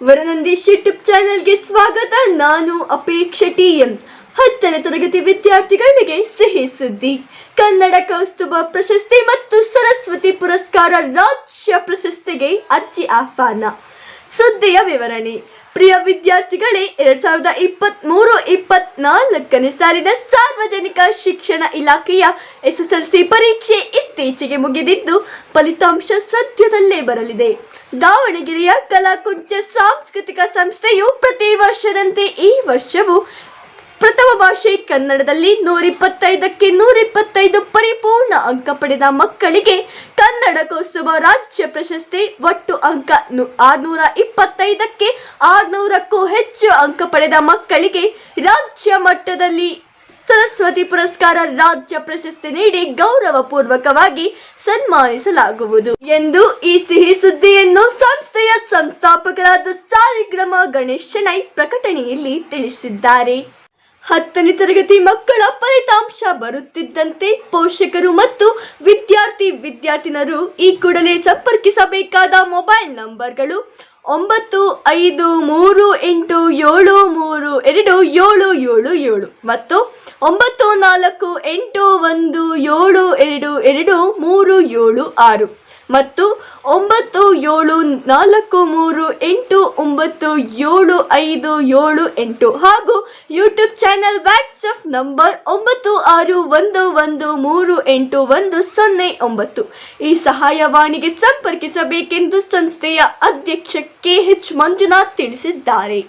ವರನಂದೀಶ್ YouTube ಚಾನೆಲ್ಗೆ ಸ್ವಾಗತ. ನಾನು ಅಪೇಕ್ಷೆ ಟಿ ಎಂ ಹತ್ತನೇ ತರಗತಿ ವಿದ್ಯಾರ್ಥಿಗಳಿಗೆ ಸಿಹಿ ಸುದ್ದಿ. ಕನ್ನಡ ಕೌಸ್ತುಭ ಪ್ರಶಸ್ತಿ ಮತ್ತು ಸರಸ್ವತಿ ಪುರಸ್ಕಾರ ರಾಜ್ಯ ಪ್ರಶಸ್ತಿಗೆ ಅರ್ಜಿ ಆಹ್ವಾನ. ಸುದ್ದಿಯ ವಿವರಣೆ. ಪ್ರಿಯ ವಿದ್ಯಾರ್ಥಿಗಳೇ, ಎರಡ್ ಸಾವಿರದ ಇಪ್ಪತ್ತ್ ಮೂರು ಇಪ್ಪತ್ನಾಲ್ಕನೇ ಸಾಲಿನ ಸಾರ್ವಜನಿಕ ಶಿಕ್ಷಣ ಇಲಾಖೆಯ ಎಸ್ಎಸ್ಎಲ್ಸಿ ಪರೀಕ್ಷೆ ಇತ್ತೀಚೆಗೆ ಮುಗಿದಿದ್ದು, ಫಲಿತಾಂಶ ಸದ್ಯದಲ್ಲೇ ಬರಲಿದೆ. ದಾವಣಗೆರೆಯ ಕಲಾಕುಂಚ ಸಾಂಸ್ಕೃತಿಕ ಸಂಸ್ಥೆಯು ಪ್ರತಿ ವರ್ಷದಂತೆ ಈ ವರ್ಷವೂ ಪ್ರಥಮ ಭಾಷೆ ಕನ್ನಡದಲ್ಲಿ ನೂರಿಪ್ಪತ್ತೈದಕ್ಕೆ ನೂರಿಪ್ಪತ್ತೈದು ಪರಿಪೂರ್ಣ ಅಂಕ ಪಡೆದ ಮಕ್ಕಳಿಗೆ ಕನ್ನಡ ಕೌಸ್ತುಭ ರಾಜ್ಯ ಪ್ರಶಸ್ತಿ, ಒಟ್ಟು ಅಂಕ ಆರ್ನೂರ ಇಪ್ಪತ್ತೈದಕ್ಕೆ ಆರ್ನೂರಕ್ಕೂ ಹೆಚ್ಚು ಅಂಕ ಪಡೆದ ಮಕ್ಕಳಿಗೆ ರಾಜ್ಯ ಮಟ್ಟದಲ್ಲಿ ಸರಸ್ವತಿ ಪುರಸ್ಕಾರ ರಾಜ್ಯ ಪ್ರಶಸ್ತಿ ನೀಡಿ ಗೌರವಪೂರ್ವಕವಾಗಿ ಸನ್ಮಾನಿಸಲಾಗುವುದು. ಎಂದು ಈ ಸಿಹಿ ಸುದ್ದಿಯನ್ನು ಸಂಸ್ಥೆಯ ಸಂಸ್ಥಾಪಕರಾದ ಸಾಲಿಗ್ರಾಮ ಗಣೇಶ್ ಶೆಣೈ ಪ್ರಕಟಣೆಯಲ್ಲಿ ತಿಳಿಸಿದ್ದಾರೆ. ಹತ್ತನೇ ತರಗತಿ ಮಕ್ಕಳ ಫಲಿತಾಂಶ ಬರುತ್ತಿದ್ದಂತೆ ಪೋಷಕರು ಮತ್ತು ವಿದ್ಯಾರ್ಥಿ ವಿದ್ಯಾರ್ಥಿನರು ಈ ಕೂಡಲೇ ಸಂಪರ್ಕಿಸಬೇಕಾದ ಮೊಬೈಲ್ ನಂಬರ್ಗಳು ಒಂಬತ್ತು ಐದು ಮೂರು ಎಂಟು ಏಳು ಮೂರು ಎರಡು ಏಳು ಏಳು ಏಳು ಮತ್ತು ಒಂಬತ್ತು ನಾಲ್ಕು ಎಂಟು ಒಂದು ಏಳು ಎರಡು ಎರಡು ಮೂರು ಏಳು ಆರು ಮತ್ತು ಒಂಬತ್ತು ಏಳು ನಾಲ್ಕು ಮೂರು ಎಂಟು ಒಂಬತ್ತು ಏಳು ಐದು ಏಳು ಎಂಟು ಹಾಗೂ ಯೂಟ್ಯೂಬ್ ಚಾನಲ್ ವಾಟ್ಸಪ್ ನಂಬರ್ ಒಂಬತ್ತು ಆರು ಒಂದು ಒಂದು ಮೂರು ಎಂಟು ಒಂದು ಸೊನ್ನೆ ಒಂಬತ್ತು. ಈ ಸಹಾಯವಾಣಿಗೆ ಸಂಪರ್ಕಿಸಬೇಕೆಂದು ಸಂಸ್ಥೆಯ ಅಧ್ಯಕ್ಷ ಕೆ ಎಚ್ ಮಂಜುನಾಥ್ ತಿಳಿಸಿದ್ದಾರೆ.